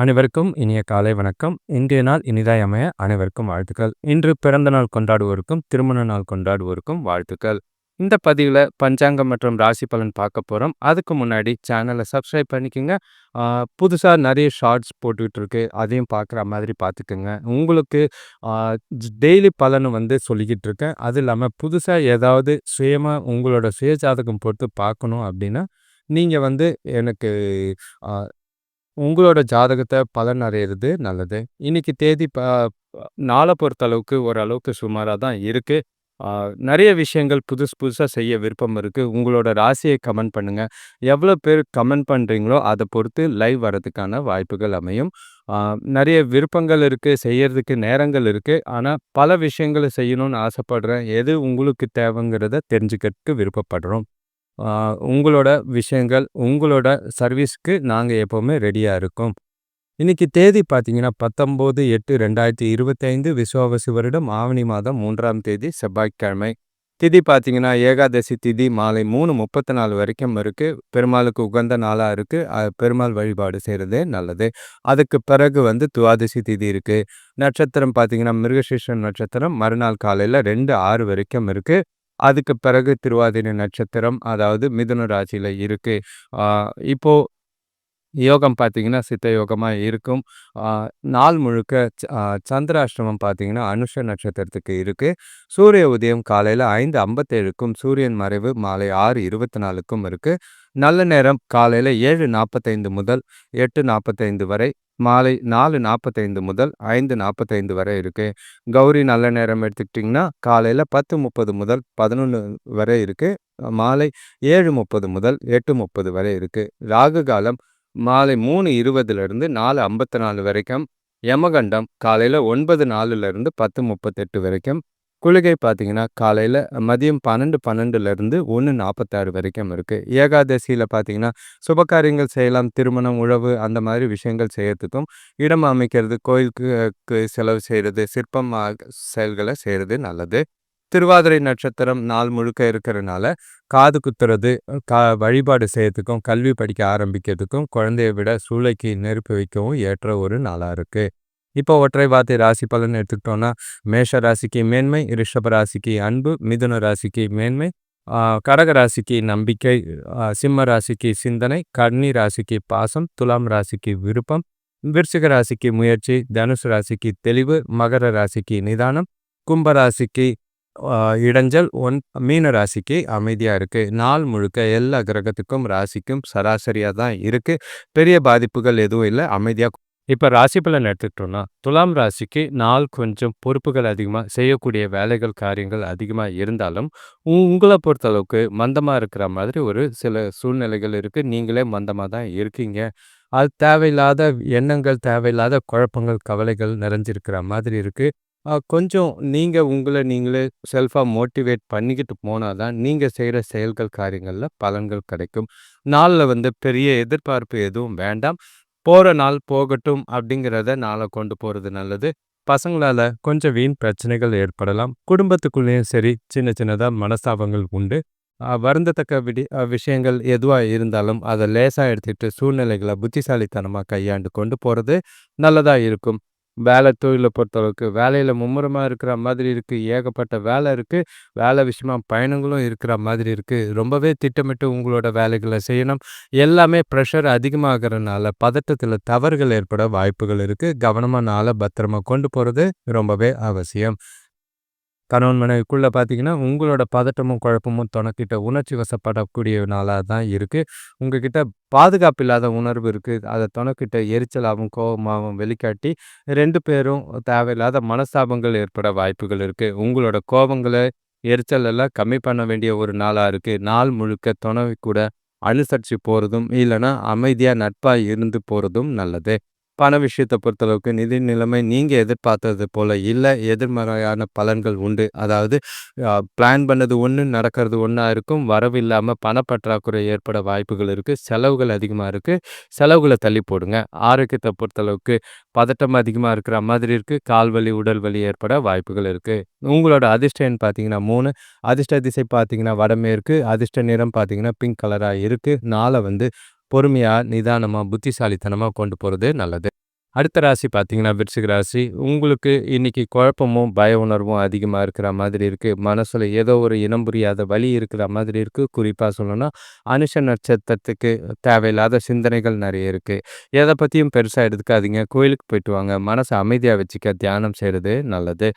அனைவருக்கும் இனிய காலை வணக்கம். இன்றைய நாள் இனிதாய் அமைய அனைவருக்கும் வாழ்த்துக்கள். இன்று பிறந்த நாள் கொண்டாடுவோருக்கும் திருமண நாள் கொண்டாடுவோருக்கும் வாழ்த்துக்கள். இந்த பதிவில் பஞ்சாங்கம் மற்றும் ராசி பலன் பார்க்க போகிறோம் அதுக்கு முன்னாடி சேனலை சப்ஸ்கிரைப் பண்ணிக்கோங்க. புதுசாக நிறைய ஷார்ட்ஸ் போட்டுக்கிட்டு இருக்கு அதையும் பார்க்குற மாதிரி பார்த்துக்கோங்க. உங்களுக்கு டெய்லி பலன் வந்து சொல்லிக்கிட்டு இருக்கேன் அது இல்லாமல் புதுசாக ஏதாவது சுயமாக உங்களோட சுயஜாதகம் போட்டு பார்க்கணும் அப்படின்னா நீங்கள் வந்து எனக்கு உங்களோட ஜாதகத்தை பலன் அடையிறது நல்லது. இன்னைக்கு தேதி ப நாளை பொறுத்தளவுக்கு ஓரளவுக்கு சுமாராக தான் இருக்குது நிறைய விஷயங்கள் புதுசு புதுசாக செய்ய விருப்பம் இருக்குது உங்களோட ராசியை கமெண்ட் பண்ணுங்கள் எவ்வளோ பேர் கமெண்ட் பண்ணுறீங்களோ அதை பொறுத்து லைவ் வரதுக்கான வாய்ப்புகள் அமையும். நிறைய விருப்பங்கள் இருக்குது செய்யறதுக்கு நேரங்கள் இருக்குது ஆனால் பல விஷயங்களை செய்யணும்னு ஆசைப்படுறேன். எது உங்களுக்கு தேவைங்கிறத தெரிஞ்சுக்கிறதுக்கு விருப்பப்படுறோம். உங்களோட விஷயங்கள், உங்களோட சர்வீஸ்க்கு நாங்கள் எப்போவுமே ரெடியாக இருக்கோம். இன்னைக்கு தேதி பார்த்தீங்கன்னா, பத்தொம்போது எட்டு ரெண்டாயிரத்தி இருபத்தைந்து விசுவாவசி வருடம் ஆவணி மாதம் மூன்றாம் தேதி செவ்வாய்க்கிழமை. திதி பார்த்தீங்கன்னா, ஏகாதசி திதி மாலை மூணு முப்பத்தி நாலு வரைக்கும் இருக்குது பெருமாளுக்கு உகந்த நாளாக இருக்குது பெருமாள் வழிபாடு செய்கிறது நல்லது. அதுக்கு பிறகு வந்து துவாதசி திதி இருக்குது நட்சத்திரம் பார்த்தீங்கன்னா, மிருகசீஷன் நட்சத்திரம் மறுநாள் காலையில் ரெண்டு ஆறு வரைக்கும் இருக்குது அதுக்கு பிறகு திருவாதிரை நட்சத்திரம் அதாவது மிதுன ராசியில் இருக்குது இப்போது யோகம் பார்த்தீங்கன்னா சித்த யோகமாக இருக்கும். நாள் முழுக்க சந்திராஷ்டமம் பார்த்தீங்கன்னா அனுஷ நட்சத்திரத்துக்கு இருக்குது சூரிய உதயம் காலையில் ஐந்து ஐம்பத்தேழுக்கும் சூரியன் மறைவு மாலை ஆறு இருபத்தி நாலுக்கும் இருக்குது நல்ல நேரம் காலையில் ஏழு நாற்பத்தைந்து முதல் எட்டு நாற்பத்தைந்து வரை மாலை நாலு நாற்பத்தைந்து முதல் ஐந்து நாற்பத்தைந்து வரை இருக்குது கௌரி நல்ல நேரம் எடுத்துக்கிட்டிங்கன்னா காலையில் பத்து முப்பது முதல் பதினொன்று வரை இருக்குது மாலை ஏழு முப்பது முதல் எட்டு முப்பது வரை இருக்குது ராகு காலம் மாலை மூணு இருபதுலேருந்து நாலு ஐம்பத்தி நாலு வரைக்கும். யமகண்டம் காலையில் ஒன்பது நாலுலேருந்து பத்து முப்பத்தெட்டு வரைக்கும். குளிகை பார்த்தீங்கன்னா காலையில் மதியம் பன்னெண்டு பன்னெண்டுலேருந்து ஒன்று நாற்பத்தாறு வரைக்கும் இருக்குது ஏகாதசியில் பார்த்தீங்கன்னா சுபகாரியங்கள் செய்யலாம் திருமணம் உழவு அந்த மாதிரி விஷயங்கள் செய்யறதுக்கும் இடம் அமைக்கிறது கோயிலுக்கு செலவு செய்கிறது சிற்பம் செயல்களை செய்கிறது நல்லது. திருவாதிரை நட்சத்திரம் நாள் முழுக்க இருக்கிறனால காது குத்துறது கா வழிபாடு செய்யறதுக்கும் கல்வி படிக்க ஆரம்பிக்கிறதுக்கும் குழந்தைய விட சூளைக்கு நெருப்பு வைக்கவும் ஏற்ற ஒரு நாளாக இருக்குது இப்போ ஒற்றை வார்த்தை ராசி பலன் எடுத்துக்கிட்டோம்னா மேஷ ராசிக்கு மேன்மை ரிஷப ராசிக்கு அன்பு மிதுன ராசிக்கு மேன்மை கடக ராசிக்கு நம்பிக்கை சிம்ம ராசிக்கு சிந்தனை கன்னி ராசிக்கு பாசம் துலாம் ராசிக்கு விருப்பம் விருச்சிக ராசிக்கு முயற்சி தனுசு ராசிக்கு தெளிவு மகர ராசிக்கு நிதானம் கும்ப ராசிக்கு இடைஞ்சல் ஒன் மீன ராசிக்கு அமைதியாக இருக்குது நாள் முழுக்க எல்லா கிரகத்துக்கும் ராசிக்கும் சராசரியாக தான் இருக்குது பெரிய பாதிப்புகள் எதுவும் இல்லை. அமைதியாக இப்போ ராசி பலன் எடுத்துக்கிட்டோம்னா துலாம் ராசிக்கு நாள் கொஞ்சம் பொறுப்புகள் அதிகமாக செய்யக்கூடிய வேலைகள் காரியங்கள் அதிகமாக இருந்தாலும் உங்களை பொறுத்தளவுக்கு மந்தமாக இருக்கிற மாதிரி ஒரு சில சூழ்நிலைகள் இருக்குது நீங்களே மந்தமாக தான் இருக்கீங்க. அது தேவையில்லாத எண்ணங்கள் தேவையில்லாத குழப்பங்கள் கவலைகள் நிறைஞ்சிருக்கிற மாதிரி இருக்குது கொஞ்சம் நீங்கள் உங்களை நீங்களே செல்ஃபாக மோட்டிவேட் பண்ணிக்கிட்டு போனால் தான் நீங்கள் செய்கிற செயல்கள் காரியங்களில் பலன்கள் கிடைக்கும். நாளில் வந்து பெரிய எதிர்பார்ப்பு எதுவும் வேண்டாம். போகிற நாள் போகட்டும் அப்படிங்கிறத நாளை கொண்டு போகிறது நல்லது. பசங்களால் கொஞ்சம் வீண் பிரச்சனைகள் ஏற்படலாம். குடும்பத்துக்குள்ளேயும் சரி சின்ன சின்னதாக மனஸ்தாபங்கள் உண்டு. வருந்தத்தக்க விடி விஷயங்கள் எதுவாக இருந்தாலும் அதை லேசாக எடுத்துகிட்டு சூழ்நிலைகளை புத்திசாலித்தனமாக கையாண்டு கொண்டு போகிறது நல்லதாக இருக்கும். வேலை தொழிலை பொறுத்தளவுக்கு வேலையில் மும்முரமாக இருக்கிற மாதிரி இருக்குது ஏகப்பட்ட வேலை இருக்குது வேலை விஷயமா பயணங்களும் இருக்கிற மாதிரி இருக்குது ரொம்பவே திட்டமிட்டு உங்களோட வேலைகளை செய்யணும். எல்லாமே ப்ரெஷர் அதிகமாகிறனால பதட்டத்தில் தவறுகள் ஏற்பட வாய்ப்புகள் இருக்குது கவனமாக நாளை பத்திரமா கொண்டு போகிறது ரொம்பவே அவசியம். கணவன் மனைவிக்குள்ளே பார்த்தீங்கன்னா உங்களோட பதட்டமும் குழப்பமும் துணக்கிட்ட உணர்ச்சி வசப்படக்கூடிய நாளாக தான் இருக்குது உங்ககிட்ட பாதுகாப்பு இல்லாத உணர்வு இருக்குது அதை துணக்கிட்ட எரிச்சலாகவும் கோபமாகவும் வெளிக்காட்டி ரெண்டு பேரும் தேவையில்லாத மனஸ்தாபங்கள் ஏற்பட வாய்ப்புகள் இருக்குது உங்களோட கோபங்களை எரிச்சல் எல்லாம் கம்மி பண்ண வேண்டிய ஒரு நாளாக இருக்குது நாள் முழுக்க துணவி கூட அனுசரித்து போகிறதும் இல்லைன்னா அமைதியாக நட்பாக இருந்து போகிறதும் நல்லது. பண விஷயத்தை பொறுத்தளவுக்கு நிதி நிலைமை நீங்கள் எதிர்பார்த்தது போல் இல்லை. எதிர்மறையான பலன்கள் உண்டு. அதாவது பிளான் பண்ணது ஒன்று நடக்கிறது ஒன்றா இருக்கும். வரவு இல்லாமல் பணப்பற்றாக்குறை ஏற்பட வாய்ப்புகள் இருக்குது செலவுகள் அதிகமாக இருக்குது செலவுகளை தள்ளி போடுங்க. ஆரோக்கியத்தை பொறுத்தளவுக்கு பதட்டம் அதிகமாக இருக்கிற மாதிரி இருக்குது கால் வலி உடல் வலி ஏற்பட வாய்ப்புகள் இருக்குது உங்களோட அதிர்ஷ்டம் பார்த்தீங்கன்னா மூணு. அதிர்ஷ்ட திசை பார்த்தீங்கன்னா வடமேற்கு. அதிர்ஷ்ட நிறம் பார்த்தீங்கன்னா பிங்க் கலராக இருக்குது நாளை வந்து பொறுமையாக நிதானமாக புத்திசாலித்தனமாக கொண்டு போகிறது நல்லது அடுத்த ராசி பார்த்தீங்கன்னா, விருச்சிக ராசி. உங்களுக்கு இன்னைக்கு குழப்பமும், பய உணர்வும் அதிகமாக இருக்கிற மாதிரி இருக்குது மனசில் ஏதோ ஒரு இனம் புரியாத வழி இருக்கிற மாதிரி இருக்குது குறிப்பாக சொல்லணும்னா, அனுஷ நட்சத்திரத்துக்கு தேவையில்லாத சிந்தனைகள் நிறைய இருக்குது எதை பற்றியும் பெருசாக எடுத்துக்காதீங்க. கோயிலுக்கு போயிட்டு வாங்க. மனசை அமைதியாக வச்சுக்க தியானம் செய்கிறது நல்லது.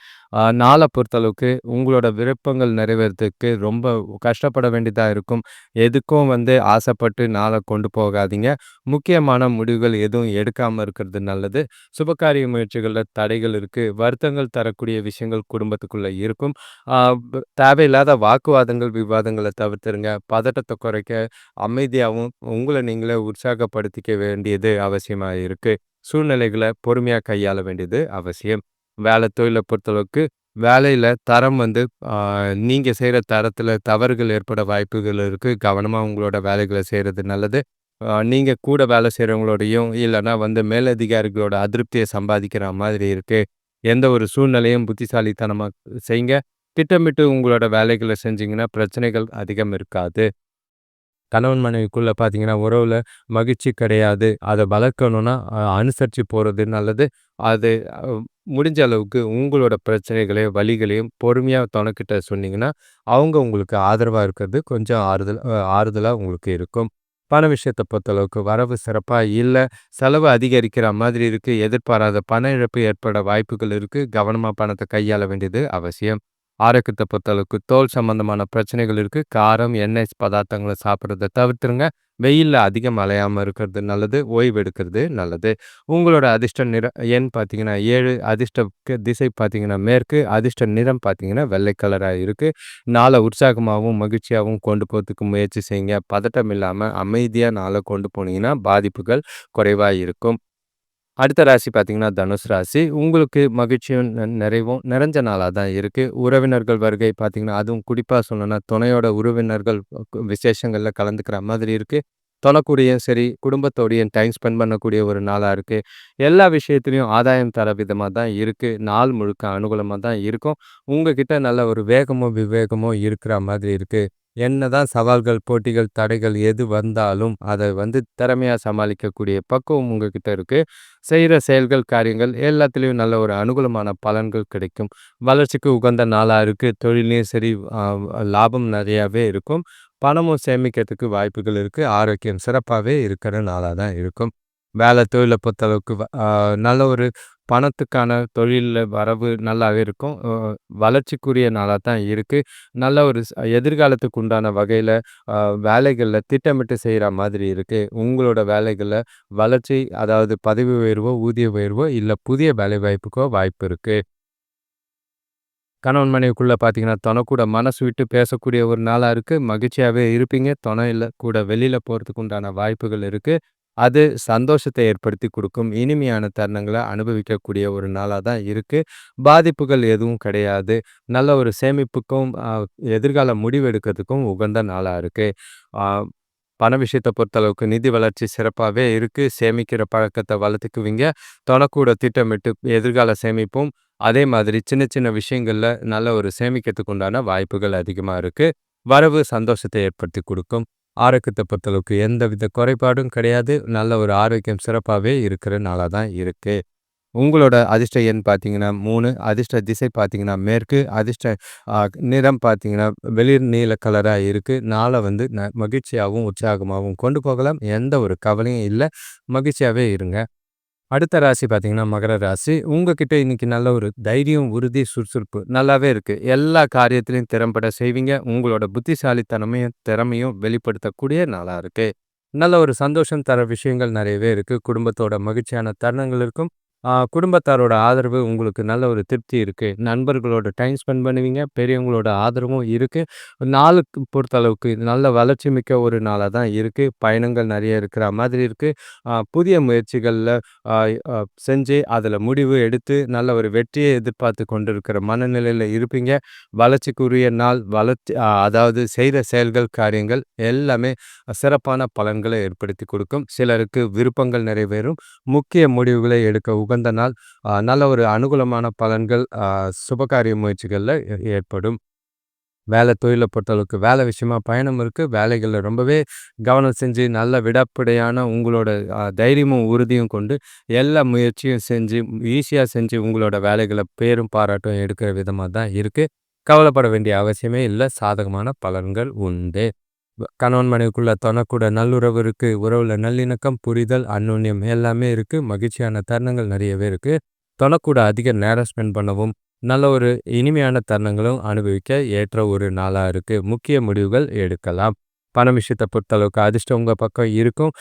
நாளை பொறுத்தளவுக்கு உங்களோட விருப்பங்கள் நிறைவேறதுக்கு ரொம்ப கஷ்டப்பட வேண்டியதாக இருக்கும். எதுக்கும் வந்து ஆசைப்பட்டு நாளை கொண்டு போகாதீங்க. முக்கியமான முடிவுகள் எதுவும் எடுக்காமல் இருக்கிறது நல்லது. சுபகாரிய முயற்சிகளில் தடைகள் இருக்குது வருத்தங்கள் தரக்கூடிய விஷயங்கள் குடும்பத்துக்குள்ளே இருக்கும். தேவையில்லாத வாக்குவாதங்கள், விவாதங்களை தவிர்த்துருங்க. பதட்டத்தை குறைக்க அமைதியாகவும் உங்களை நீங்களே உற்சாகப்படுத்திக்க வேண்டியது அவசியமாக இருக்குது சூழ்நிலைகளை பொறுமையாக கையாள வேண்டியது அவசியம். வேலை தொழிலை பொறுத்தளவுக்கு, வேலையில் தரம் வந்து நீங்கள் செய்கிற தரத்தில் தவறுகள் ஏற்பட வாய்ப்புகள் இருக்குது கவனமாக உங்களோட வேலைகளை செய்கிறது நல்லது. நீங்கள் கூட வேலை செய்கிறவங்களோடையும் இல்லைன்னா வந்து மேலதிகாரிகளோட அதிருப்தியை சம்பாதிக்கிற மாதிரி இருக்குது எந்த ஒரு சூழ்நிலையும் புத்திசாலித்தனமாக செய்யுங்க திட்டமிட்டு உங்களோட வேலைகளை செஞ்சீங்கன்னா, பிரச்சனைகள் அதிகம் இருக்காது. கணவன் மனைவிக்குள்ளே பார்த்தீங்கன்னா, உறவில் மகிழ்ச்சி கிடையாது. அதை வளர்க்கணும்னா, அனுசரித்து போகிறது நல்லது. அது முடிஞ்ச அளவுக்கு உங்களோட பிரச்சனைகளையும், வலிகளையும் பொறுமையா தொணக்கிட்ட சொன்னீங்கன்னா, அவங்க உங்களுக்கு ஆதரவா இருக்கிறது கொஞ்சம் ஆறுதல் அ ஆறுதலா உங்களுக்கு இருக்கும். பண விஷயத்த பொறுத்தளவுக்கு வரவு சிறப்பா இல்ல. செலவு அதிகரிக்கிற மாதிரி இருக்கு. எதிர்பாராத பண இழப்பு ஏற்பட வாய்ப்புகள் இருக்கு. கவனமா பணத்த கையாள வேண்டியது அவசியம். ஆரோக்கியத்த பொறுத்தளவுக்கு தோல் சம்பந்தமான பிரச்சனைகள் இருக்கு. காரம், எண்ணெய் பதார்த்தங்கள சாப்பிட்றத தவிர்த்துருங்க. வெயிலில் அதிகம் அலையாமல் இருக்கிறது நல்லது. ஓய்வு எடுக்கிறது நல்லது. உங்களோட அதிர்ஷ்ட நிற எண் பார்த்தீங்கன்னா ஏழு அதிர்ஷ்டக்கு திசை பார்த்தீங்கன்னா மேற்கு. அதிர்ஷ்ட நிறம் பார்த்தீங்கன்னா வெள்ளை கலராக இருக்குது நாளை உற்சாகமாகவும் மகிழ்ச்சியாகவும் கொண்டு போகிறதுக்கு முயற்சி செய்யுங்க. பதட்டம் இல்லாமல் அமைதியாக நாளை கொண்டு போனீங்கன்னா, பாதிப்புகள் குறைவாக இருக்கும். அடுத்த ராசி பார்த்தீங்கன்னா, தனுசு ராசி. உங்களுக்கு மகிழ்ச்சியும், நிறைவும் நிறைஞ்ச நாளாக தான் இருக்குது உறவினர்கள் வருகை பார்த்தீங்கன்னா, அதுவும் குறிப்பாக சொல்லணும்னா, துணையோட உறவினர்கள் விசேஷங்களில் கலந்துக்கிற மாதிரி இருக்குது தொணக்கூடயும் சரி, குடும்பத்தோடையும் டைம் ஸ்பெண்ட் பண்ணக்கூடிய ஒரு நாளாக இருக்குது எல்லா விஷயத்துலையும் ஆதாயம் தர விதமாக தான் இருக்குது நாள் முழுக்க அனுகூலமாக தான் இருக்கும். உங்ககிட்ட நல்ல ஒரு வேகமும், விவேகமும் இருக்கிற மாதிரி இருக்குது என்னதான் சவால்கள், போட்டிகள், தடைகள் எது வந்தாலும், அதை வந்து திறமையாக சமாளிக்கக்கூடிய பக்குவம் உங்ககிட்ட இருக்கு. செய்கிற செயல்கள், காரியங்கள் எல்லாத்துலேயும் நல்ல ஒரு அனுகூலமான பலன்கள் கிடைக்கும். வளர்ச்சிக்கு உகந்த நாளாக இருக்குது தொழிலையும் சரி, லாபம் நிறையாவே இருக்கும். பணமும் சேமிக்கிறதுக்கு வாய்ப்புகள் இருக்குது ஆரோக்கியம் சிறப்பாகவே இருக்கிற நாளாக தான் இருக்கும். வேலை தொழிலை பொறுத்தளவுக்கு நல்ல ஒரு பணத்துக்கான தொழிலில் வரவு நல்லாவே இருக்கும். வளர்ச்சிக்குரிய நாளாக தான் இருக்குது நல்ல ஒரு எதிர்காலத்துக்கு உண்டான வகையில் வேலைகளில் திட்டமிட்டு செய்கிற மாதிரி இருக்குது உங்களோட வேலைகளில் வளர்ச்சி, அதாவது பதவி உயர்வோ, ஊதிய உயர்வோ, இல்லை புதிய வேலைவாய்ப்புக்கோ வாய்ப்பு இருக்குது கணவன் மனைவிக்குள்ளே பார்த்தீங்கன்னா, தொண கூட மனசு விட்டு பேசக்கூடிய ஒரு நாளாக இருக்குது மகிழ்ச்சியாகவே இருப்பீங்க. துணையில் கூட வெளியில் போகிறதுக்கு உண்டான வாய்ப்புகள் இருக்குது அது சந்தோஷத்தை ஏற்படுத்தி கொடுக்கும் இனிமையான தருணங்களை அனுபவிக்கக்கூடிய ஒரு நாளாக தான் இருக்குது பாதிப்புகள் எதுவும் கிடையாது. நல்ல ஒரு சேமிப்புக்கும், எதிர்கால முடிவெடுக்கிறதுக்கும் உகந்த நாளாக இருக்கு. பண விஷயத்த பொறுத்தளவுக்கு நிதி வளர்ச்சி சிறப்பாகவே இருக்கு. சேமிக்கிற பழக்கத்தை வளர்த்துக்குவீங்க. தொணக்கூட திட்டமிட்டு எதிர்கால சேமிப்பும், அதே மாதிரி சின்ன சின்ன விஷயங்கள்ல நல்ல ஒரு சேமிக்கிறதுக்கு உண்டான வாய்ப்புகள் அதிகமாக இருக்கு. வரவு சந்தோஷத்தை ஏற்படுத்தி கொடுக்கும் ஆரோக்கியத்த பொறுத்தளவுக்கு எந்தவித குறைபாடும் கிடையாது. நல்ல ஒரு ஆரோக்கியம் சிறப்பாகவே இருக்கிற நாளாக தான் இருக்குது உங்களோட அதிர்ஷ்ட எண் பார்த்தீங்கன்னா மூணு அதிர்ஷ்ட திசை பார்த்தீங்கன்னா மேற்கு, அதிர்ஷ்ட நிறம் பார்த்தீங்கன்னா வெளிர் நீல கலராக இருக்குது நாளை வந்து ந மகிழ்ச்சியாகவும் உற்சாகமாகவும் கொண்டு போகலாம். எந்த ஒரு கவலையும் இல்லை மகிழ்ச்சியாகவே இருங்க. அடுத்த ராசி பார்த்தீங்கன்னா, மகர ராசி. உங்ககிட்ட இன்னைக்கு நல்ல ஒரு தைரியம், உறுதி, சுறுசுறுப்பு நல்லாவே இருக்கு. எல்லா காரியத்திலையும் திறம்பட செய்வீங்க. உங்களோட புத்திசாலித்தனமையும், திறமையும் வெளிப்படுத்தக்கூடிய நாளா இருக்கு. நல்ல ஒரு சந்தோஷம் தர விஷயங்கள் நிறையவே இருக்கு. குடும்பத்தோட மகிழ்ச்சியான தருணங்கள் இருக்கும். குடும்பத்தாரோட ஆதரவு உங்களுக்கு நல்ல ஒரு திருப்தி இருக்குது நண்பர்களோட டைம் ஸ்பெண்ட் பண்ணுவீங்க. பெரியவங்களோட ஆதரவும் இருக்குது நாளுக்கு பொறுத்தளவுக்கு நல்ல வளர்ச்சி மிக்க ஒரு நாளாக தான் இருக்குது பயணங்கள் நிறைய இருக்கிற மாதிரி இருக்குது புதிய முயற்சிகளில் செஞ்சு, அதில் முடிவு எடுத்து நல்ல ஒரு வெற்றியை எதிர்பார்த்து கொண்டிருக்கிற மனநிலையில் இருப்பீங்க. வளர்ச்சிக்குரிய நாள். வளர்ச்சி அதாவது செய்கிற செயல்கள், காரியங்கள் எல்லாமே சிறப்பான பலன்களை ஏற்படுத்தி கொடுக்கும் சிலருக்கு விருப்பங்கள் நிறைவேறும். முக்கிய முடிவுகளை எடுக்க உகந்த நாள். நல்ல ஒரு அனுகூலமான பலன்கள் சுபகாரிய முயற்சிகளில் ஏற்படும். வேலை தொழிலை பொறுத்தளவுக்கு வேலை விஷயமா பயணம் இருக்குது வேலைகளில் ரொம்பவே கவனம் செஞ்சு, நல்ல விடப்படையான உங்களோட தைரியமும், உறுதியும் கொண்டு எல்லா முயற்சியும் செஞ்சு, ஈஸியாக செஞ்சு உங்களோட வேலைகளை பேரும் பாராட்டும் எடுக்கிற விதமாக தான் இருக்குது கவலைப்பட வேண்டிய அவசியமே இல்லை சாதகமான பலன்கள் உண்டு. கணவன் மனைவிக்குள்ள தொணக்கூட நல்லுறவு இருக்கு. உறவுல நல்லிணக்கம், புரிதல், அந்நுண்ணியம் எல்லாமே இருக்கு. மகிழ்ச்சியான தருணங்கள் நிறையவே இருக்கு. தொணக்கூட அதிக நேரம் ஸ்பெண்ட் பண்ணவும், நல்ல ஒரு இனிமையான தருணங்களும் அனுபவிக்க ஏற்ற ஒரு நாளா இருக்கு. முக்கிய முடிவுகள் எடுக்கலாம். பண விஷயத்தை பொறுத்தளவுக்கு அதிர்ஷ்டம் உங்கள் பக்கம் இருக்கும்.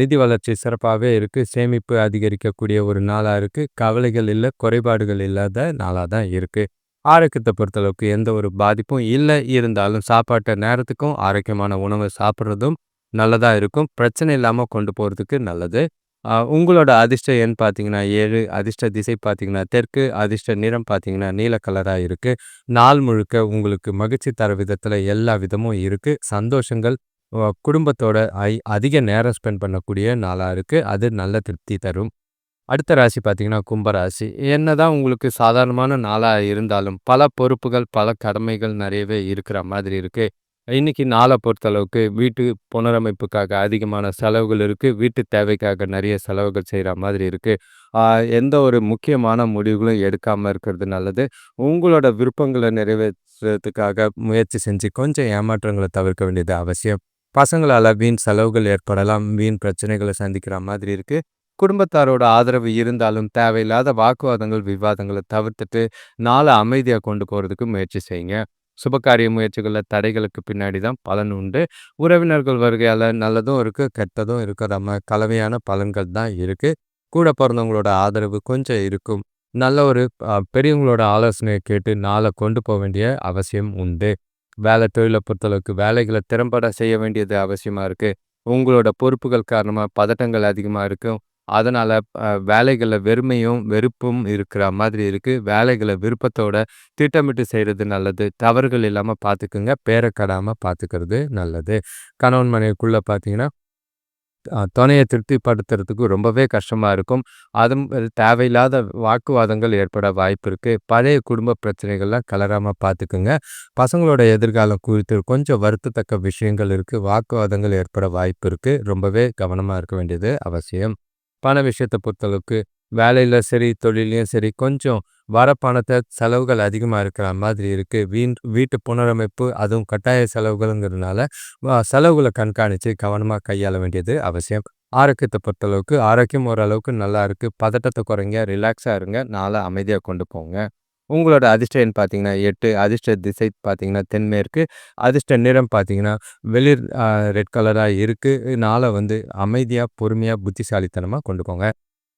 நிதி வளர்ச்சி சிறப்பாகவே இருக்குது சேமிப்பு அதிகரிக்கக்கூடிய ஒரு நாளாக இருக்குது கவலைகள் இல்லை குறைபாடுகள் இல்லாத நாளாக தான் இருக்குது ஆரோக்கியத்தை பொறுத்தளவுக்கு எந்த ஒரு பாதிப்பும் இல்ல. இருந்தாலும் சாப்பாட்ட நேரத்துக்கும், ஆரோக்கியமான உணவை சாப்பிடுறதும் நல்லதா இருக்கும். பிரச்சனை இல்லாம கொண்டு போறதுக்கு நல்லது. உங்களோட அதிர்ஷ்ட எண் பார்த்தீங்கன்னா ஏழு அதிர்ஷ்ட திசை பார்த்தீங்கன்னா தெற்கு, அதிர்ஷ்ட நிறம் பார்த்தீங்கன்னா நீல கலரா இருக்கு. நாள் முழுக்க உங்களுக்கு மகிழ்ச்சி தர விதத்துல எல்லா விதமும் இருக்கு. சந்தோஷங்கள், குடும்பத்தோட ஐ அதிக நேரம் ஸ்பெண்ட் பண்ணக்கூடிய நாளா இருக்கு. அது நல்ல திருப்தி தரும். அடுத்த ராசி பார்த்தீங்கன்னா கும்பராசி. என்னதான் உங்களுக்கு சாதாரணமான நாளாக இருந்தாலும், பல பொறுப்புகள், பல கடமைகள் நிறையவே இருக்கிற மாதிரி இருக்குது இன்றைக்கி நாளை பொறுத்தளவுக்கு வீட்டு புனரமைப்புக்காக அதிகமான செலவுகள் இருக்குது வீட்டு தேவைக்காக நிறைய செலவுகள் செய்கிற மாதிரி இருக்குது எந்த ஒரு முக்கியமான முடிவுகளும் எடுக்காமல் இருக்கிறது நல்லது. உங்களோட விருப்பங்களை நிறைவேற்றுறதுக்காக முயற்சி செஞ்சு கொஞ்சம் ஏமாற்றங்களை தவிர்க்க வேண்டியது அவசியம். பசங்களால் வீண் செலவுகள் ஏற்படலாம். வீண் பிரச்சனைகளை சந்திக்கிற மாதிரி இருக்குது குடும்பத்தாரோட ஆதரவு இருந்தாலும் தேவையில்லாத வாக்குவாதங்கள், விவாதங்களை தவிர்த்துட்டு நாளை அமைதியாக கொண்டு போகிறதுக்கு முயற்சி செய்யுங்க. சுபகாரிய முயற்சிகளில் தடைகளுக்கு பின்னாடி தான் பலன் உண்டு. உறவினர்கள் வருகையால் நல்லதும் இருக்குது கெட்டதும் இருக்கிற ம கலவையான பலன்கள் தான் இருக்குது கூட பிறந்தவங்களோட ஆதரவு கொஞ்சம் இருக்கும். நல்ல ஒரு பெரியவங்களோட ஆலோசனையை கேட்டு நாளை கொண்டு போக வேண்டிய அவசியம் உண்டு. வேலை தொழில பொறுத்தளவுக்கு வேலைகளை திறம்பட செய்ய வேண்டியது அவசியமாக இருக்குது உங்களோட பொறுப்புகள் காரணமாக பதட்டங்கள் அதிகமாக இருக்கும். அதனால் வேலைகளில் வெறுமையும், வெறுப்பும் இருக்கிற மாதிரி இருக்குது வேலைகளை விருப்பத்தோட திட்டமிட்டு செய்கிறது நல்லது. தவறுகள் இல்லாமல் பார்த்துக்குங்க. பேரக்கடாமல் பார்த்துக்கிறது நல்லது. கணவன் மனைவிக்குள்ளே பார்த்தீங்கன்னா, துணையை திருப்திப்படுத்துறதுக்கு ரொம்பவே கஷ்டமாக இருக்கும். அதுவும் தேவையில்லாத வாக்குவாதங்கள் ஏற்பட வாய்ப்பு இருக்குது பழைய குடும்ப பிரச்சனைகள்லாம் கலராமல் பார்த்துக்குங்க. பசங்களோட எதிர்காலம் குறித்து கொஞ்சம் வருத்தத்தக்க விஷயங்கள் இருக்குது வாக்குவாதங்கள் ஏற்பட வாய்ப்பு இருக்குது ரொம்பவே கவனமாக இருக்க வேண்டியது அவசியம். பண விஷயத்தை பொறுத்தளவுக்கு வேலையில் சரி, தொழிலையும் சரி கொஞ்சம் வர பணத்தை செலவுகள் அதிகமாக இருக்கிற மாதிரி இருக்குது வீண் வீட்டு புனரமைப்பு, அதுவும் கட்டாய செலவுகளுங்கிறதுனால செலவுகளை கண்காணித்து கவனமாக கையாள வேண்டியது அவசியம். ஆரோக்கியத்தை பொறுத்தளவுக்கு ஆரோக்கியம் ஓரளவுக்கு நல்லா இருக்குது பதட்டத்தை குறைங்க, ரிலாக்ஸாக இருங்க. நாளை அமைதியாக கொண்டு போங்க. உங்களோட அதிர்ஷ்ட எண் பார்த்தீங்கன்னா எட்டு அதிர்ஷ்ட திசை பார்த்தீங்கன்னா தென்மேற்கு, அதிர்ஷ்ட நிறம் பார்த்தீங்கன்னா வெளிர் ரெட் கலராக இருக்குது நாளை வந்து அமைதியாக பொறுமையாக புத்திசாலித்தனமாக கொண்டு போங்க.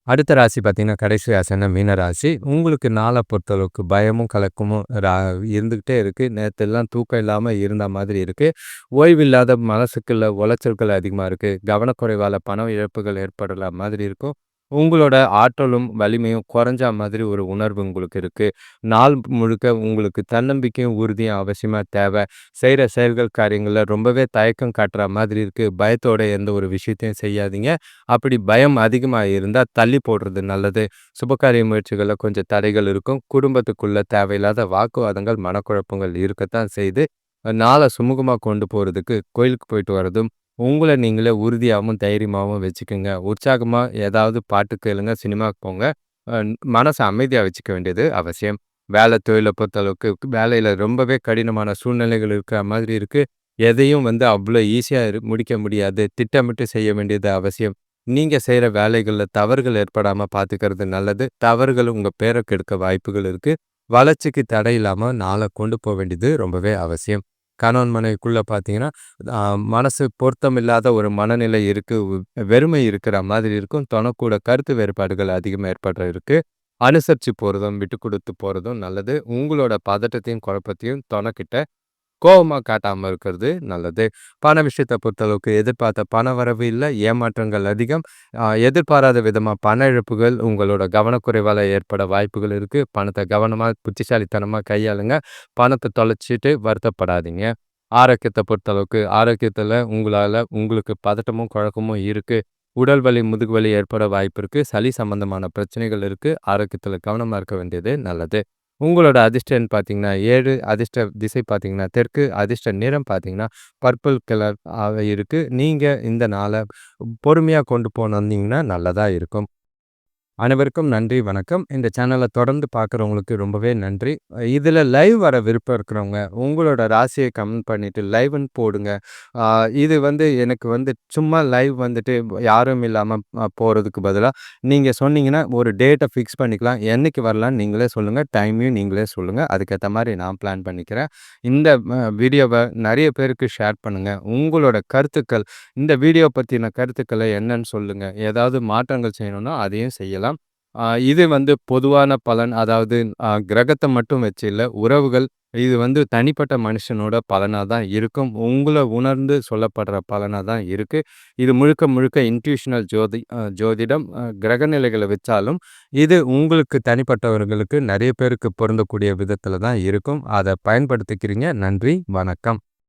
அடுத்த ராசி பார்த்தீங்கன்னா கடைசி ராசியான மீன ராசி. உங்களுக்கு நாளை பொறுத்தளவுக்கு பயமும், கலக்கமும் ரா இருந்துக்கிட்டே இருக்குது நேத்தெல்லாம் தூக்கம் இல்லாமல் இருந்த மாதிரி இருக்குது ஓய்வில்லாத மனசுக்குள்ள உளைச்சல்கள் அதிகமாக இருக்குது கவனக்குறைவால் பணம் இழப்புகள் ஏற்படுற மாதிரி இருக்கும். உங்களோட ஆற்றலும், வலிமையும் குறைஞ்ச மாதிரி ஒரு உணர்வு உங்களுக்கு இருக்கு. நாள் முழுக்க உங்களுக்கு தன்னம்பிக்கையும், உறுதியும் அவசியமா தேவை. செய்ற செயல்கள், காரியங்கள்ல ரொம்பவே தயக்கம் காட்டுற மாதிரி இருக்கு. பயத்தோட எந்த ஒரு விஷயத்தையும் செய்யாதீங்க. அப்படி பயம் அதிகமா இருந்தா தள்ளி போடுறது நல்லது. சுபகாரிய முயற்சிகள்ல கொஞ்சம் தடைகள் இருக்கும். குடும்பத்துக்குள்ள தேவையில்லாத வாக்குவாதங்கள், மனக்குழப்பங்கள் இருக்கத்தான் செய்யுது. நாள சுமூகமா கொண்டு போறதுக்கு கோயிலுக்கு போயிட்டு வரதும், உங்கள நீங்களே உறுதியாவும், தைரியமாவும் வச்சுக்கோங்க உற்சாகமா ஏதாவது பாட்டு கேளுங்க, சினிமாவுக்கு போங்க. மனசை மனச அமைதியா வச்சுக்க வேண்டியது அவசியம். வேலை தொழில பொறுத்தளவுக்கு வேலையில ரொம்பவே கடினமான சூழ்நிலைகள் இருக்கிற மாதிரி இருக்கு. எதையும் வந்து அவ்வளோ ஈஸியா முடிக்க முடியாது. திட்டமிட்டு செய்ய வேண்டியது அவசியம். நீங்க செய்கிற வேலைகள்ல தவறுகள் ஏற்படாம பார்த்துக்கிறது நல்லது. தவறுகள் உங்க பேரை கெடுக்க வாய்ப்புகள் இருக்கு. வளர்ச்சிக்கு தடை நாளை கொண்டு போக வேண்டியது ரொம்பவே அவசியம். கணவன் மனைவிக்குள்ளே பார்த்தீங்கன்னா, மனசு மனசு பொருத்தமில்லாத ஒரு மனநிலை இருக்குது வெறுமை இருக்கிற மாதிரி இருக்கும். தொணக்கூட கருத்து வேறுபாடுகள் அதிகமாக ஏற்பட இருக்குது அனுசரித்து போகிறதும் விட்டு கொடுத்து போகிறதும் நல்லது. உங்களோட பதட்டத்தையும், குழப்பத்தையும் தொனக்கிட்ட கோபமாக காட்டாமல் இருக்கிறது நல்லது. பண விஷயத்தை பொறுத்தளவுக்கு எதிர்பார்த்த பண வரவு இல்லை ஏமாற்றங்கள் அதிகம். எதிர்பாராத விதமாக பண இழப்புகள் உங்களோட கவனக்குறைவால் ஏற்பட வாய்ப்புகள் இருக்குது பணத்தை கவனமாக புத்திசாலித்தனமாக கையாளுங்க. பணத்தை தொலைச்சிட்டு வருத்தப்படாதீங்க. ஆரோக்கியத்தை பொறுத்தளவுக்கு ஆரோக்கியத்தில் உங்களால் உங்களுக்கு பதட்டமும், குழப்பமும் இருக்குது உடல் வலி, முதுகு வலி ஏற்பட வாய்ப்பு இருக்குது சளி சம்பந்தமான பிரச்சனைகள் இருக்குது ஆரோக்கியத்தில் கவனமாக இருக்க வேண்டியது நல்லது. உங்களோட அதிர்ஷ்ட பார்த்தீங்கன்னா ஏழு அதிர்ஷ்ட திசை பார்த்தீங்கன்னா தெற்கு, அதிர்ஷ்ட நிறம் பார்த்தீங்கன்னா பர்பிள் கலர் ஆக இருக்குது நீங்கள் இந்த நாளை பொறுமையாக கொண்டு போனீங்கன்னா நல்லதாக இருக்கும். அனைவருக்கும் நன்றி, வணக்கம். இந்த சேனலை தொடர்ந்து பார்க்குறவங்களுக்கு ரொம்பவே நன்றி. இதில் லைவ் வர விருப்பம் இருக்கிறவங்க, உங்களோட ராசியை கமெண்ட் பண்ணிவிட்டு லைவ்ன்னு போடுங்க. இது வந்து எனக்கு வந்து சும்மா லைவ் வந்துட்டு யாரும் இல்லாமல் போகிறதுக்கு பதிலாக நீங்கள் சொன்னீங்கன்னா ஒரு டேட்டை ஃபிக்ஸ் பண்ணிக்கலாம். என்னைக்கு வரலான்னு நீங்களே சொல்லுங்கள் டைமையும் நீங்களே சொல்லுங்கள் அதுக்கேற்ற மாதிரி நான் பிளான் பண்ணிக்கிறேன். இந்த வீடியோவை நிறைய பேருக்கு ஷேர் பண்ணுங்கள் உங்களோட கருத்துக்கள், இந்த வீடியோ பற்றின கருத்துக்களை என்னன்னு சொல்லுங்கள் ஏதாவது மாற்றங்கள் செய்யணும்னா அதையும் செய்யலாம். இது வந்து பொதுவான பலன். அதாவது கிரகத்தை மட்டும் வச்சு இல்லை உறவுகள் இது வந்து தனிப்பட்ட மனுஷனோட பலனாக தான் இருக்கும். உங்களை உணர்ந்து சொல்லப்படுற பலனாக தான் இருக்குது இது முழுக்க முழுக்க இன்ட்யூஷனல் ஜோதி ஜோதிடம். கிரக நிலைகளை வச்சாலும், இது உங்களுக்கு தனிப்பட்டவர்களுக்கு நிறைய பேருக்கு பொருந்தக்கூடிய விதத்தில் தான் இருக்கும். அதை பயன்படுத்திக்கிறீங்க. நன்றி, வணக்கம்.